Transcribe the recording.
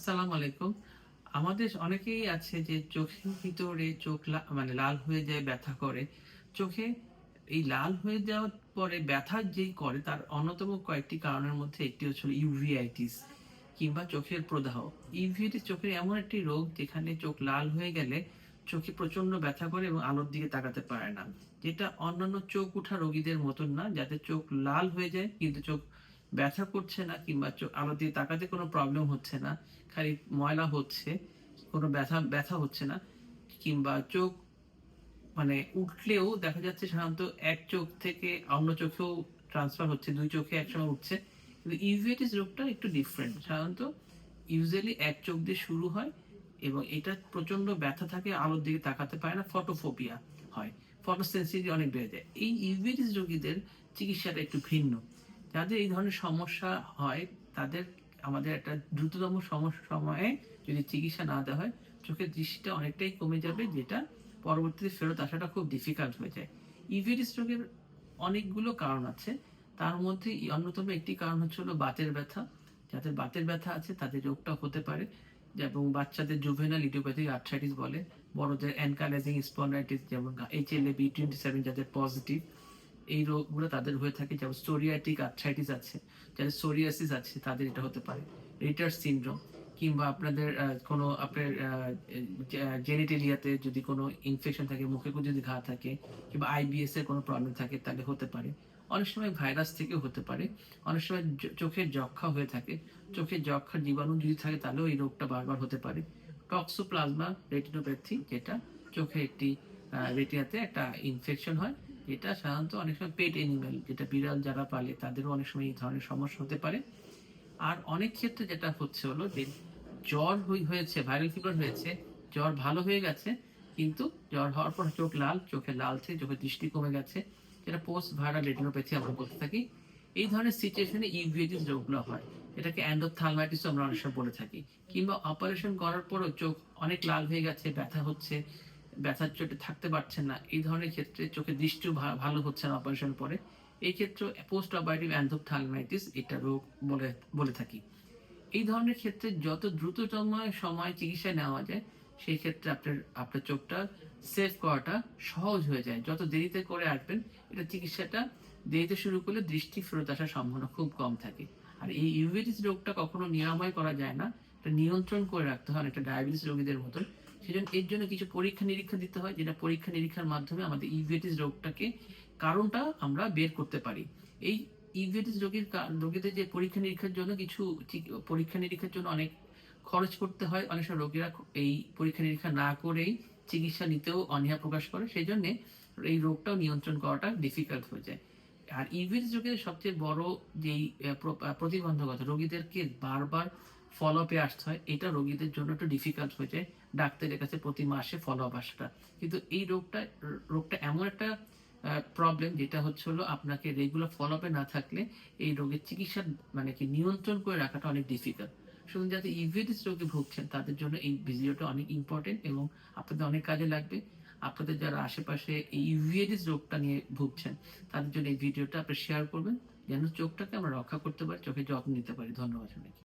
আসসালামু আলাইকুম। আমাদের অনেকেই আছে যে চোখের ভিতরে চোখ মানে লাল হয়ে যায়, ব্যথা করে। চোখে এই লাল হয়ে যাওয়ার পরে ব্যথা যেই করে, তার অন্যতম কয়েকটি কারণের মধ্যে একটি হচ্ছে ইউভিআইটিস কিংবা চোখের প্রদাহ। ইউভিআইটিস চোখের এমন একটি রোগ যেখানে চোখ লাল হয়ে গেলে চোখে প্রচণ্ড ব্যথা করে এবং আলোর দিকে তাকাতে পারে না, যেটা অন্যান্য চোখ উঠা রোগীদের মতন না যাতে চোখ লাল হয়ে যায়, কিন্তু চোখ ব্যথা করছে না কিংবা আলো দিয়ে তাকাতে কোনো প্রবলেম হচ্ছে না, খালি ময়লা হচ্ছে, কোনো ব্যথা ব্যথা হচ্ছে না, কিংবা চোখ মানে উঠলেও দেখা যাচ্ছে সাধারণত এক চোখ থেকে অন্য চোখেও ট্রান্সফার হচ্ছে, দুই চোখে একসঙ্গে উঠছে। কিন্তু ইউভিএটিস রোগটা একটু ডিফারেন্ট সাধারণত ইউজুয়ালি এক চোখ দিয়ে শুরু হয় এবং এটা প্রচণ্ড ব্যথা থাকে, আলোর দিকে তাকাতে পারে না ফটোফোবিয়া হয়। ফটোসেন্সিটিভ অনেক বেড়ে যায়। এই ইউভিএটিস রোগীদের চিকিৎসাটা একটু ভিন্ন। যাদের এই ধরনের সমস্যা হয়, তাদের আমাদের একটা দ্রুততম সমস্যা সময়ে যদি চিকিৎসা না দেওয়া হয়, চোখের দৃষ্টিটা অনেকটাই কমে যাবে, যেটা পরবর্তীতে ফেরত আসাটা খুব ডিফিকাল্ট হয়ে যায়। ইভিডিস রোগের অনেকগুলো কারণ আছে। তার মধ্যে অন্যতম একটি কারণ হচ্ছে হলো বাতের ব্যথা। যাদের বাতের ব্যথা আছে, তাদের রোগটা হতে পারে। এবং বাচ্চাদের জুভেনাল ইডিওপ্যাথিক আর্থ্রাইটিস বলে, বড়দের অ্যানকালাইজিং স্পন্ডাইটিস যেমন H L A B twenty seven যাদের পজিটিভ এই রোগগুলো তাদের হয়ে থাকে, যেমন সোরিয়াটিক আর্থ্রাইটিস আছে, যাদের সোরিয়াসিস আছে, তাদের এটা হতে পারে। রিটার সিনড্রোম কিংবা আপনাদের কোনো আপনার জেনিটেলিয়াতে যদি কোনো ইনফেকশন থাকে, মুখে কোনো যদি ঘা থাকে, কিংবা আইবিএস এর কোনো প্রবলেম থাকে, তাহলে হতে পারে। অনেক সময় ভাইরাস থেকেও হতে পারে। অনেক সময় চোখের যক্ষা হয়ে থাকে। চোখের যক্ষার জীবাণু যদি থাকে, তাহলেও এই রোগটা বারবার হতে পারে। টক্সোপ্লাজমা রেটিনোপ্যাথি যেটা চোখে একটি রেটিনাতে একটা ইনফেকশন হয় যেটা সাধারণত অনেক সময় পেট এনিম্যাল যেটা বিড়াল যারা পালে, তাদেরও অনেক সময় এই ধরনের সমস্যা হতে পারে। আর অনেক ক্ষেত্রে যেটা হচ্ছে হলো যে, জ্বর হয়েছে ভাইরাল ফিভার হয়েছে, জ্বর ভালো হয়ে গেছে, কিন্তু জ্বর হওয়ার পর চোখ লাল, চোখে লালছে চোখে দৃষ্টি কমে গেছে, যেটা পোস্ট ভাইরাল রেটিনোপ্যাথি আমরা বলতে থাকি। এই ধরনের সিচুয়েশনে ইউভিএটিস রোগগুলো হয়। এটাকে অ্যান্ডোথালমাইটিস আমরা অনেক সময় বলে থাকি। কিংবা অপারেশন করার পরও চোখ অনেক লাল হয়ে গেছে, ব্যথা হচ্ছে ব্যথার চোটে থাকতে পারছেন না, এই ধরনের ক্ষেত্রে চোখের দৃষ্টিও ভালো হচ্ছে না অপারেশন পরে। এই ক্ষেত্রে পোস্ট অপারেটিভ অ্যান্ডোথালমাইটিস এটা রোগ বলে বলে থাকি। এই ধরনের ক্ষেত্রে যত দ্রুততম সময় চিকিৎসা নেওয়া যায়, সেই ক্ষেত্রে আপনার আপনার চোখটা সেভ করাটা সহজ হয়ে যায়। যত দেরিতে করে আসবেন এটা চিকিৎসাটা দেরিতে শুরু করলে দৃষ্টি ফেরত আসার সম্ভাবনা খুব কম থাকে। আর এই ইউভিটিস রোগটা কখনো নিরাময় করা যায় না, এটা নিয়ন্ত্রণ করে রাখতে হয় একটা ডায়াবেটিস রোগীদের মতন। সেজন্য এর জন্য কিছু পরীক্ষা নিরীক্ষা দিতে হয়, যেটা পরীক্ষা নিরীক্ষার মাধ্যমে আমাদের ইউভিটিস রোগটাকে, কারণটা আমরা বের করতে পারি। এই ইউভিটিস রোগীর রোগীদের যে পরীক্ষা নিরীক্ষার জন্য কিছু পরীক্ষা নিরীক্ষার জন্য অনেক খরচ করতে হয়। অনেক সময় রোগীরা এই পরীক্ষা নিরীক্ষা না করেই চিকিৎসা নিতেও অনীহা প্রকাশ করে। সেই জন্য এই রোগটাও নিয়ন্ত্রণ করাটা ডিফিকাল্ট হয়ে যায়। আর ইভিএস রোগের সবচেয়ে বড় যেই প্রতিবন্ধকতা, রোগীদেরকে বারবার ফলো আপে আসতে হয়। এটা রোগীদের জন্য একটু ডিফিকাল্ট হয়ে যায়। ডাক্তারের কাছে প্রতি মাসে ফলো আপ আসাটা। কিন্তু এই রোগটা রোগটা এমন একটা প্রবলেম যেটা হচ্ছে হলো আপনাকে রেগুলার ফলো আপে না থাকলে এই রোগের চিকিৎসা মানে কি নিয়ন্ত্রণ করে রাখাটা অনেক ডিফিকাল্ট শুধু যাতে ইভিডিস রোগে ভুগছেন, তাদের জন্য এই ভিডিওটা অনেক ইম্পর্টেন্ট এবং আপনাদের অনেক কাজে লাগবে। আপনাদের যারা আশেপাশে এই ইভিএডিস রোগটা নিয়ে ভুগছেন, তাদের জন্য এই ভিডিওটা আপনি শেয়ার করবেন। যেন চোখটাকে আমরা রক্ষা করতে পারি, চোখে যত্ন নিতে পারি। ধন্যবাদ সবাইকে।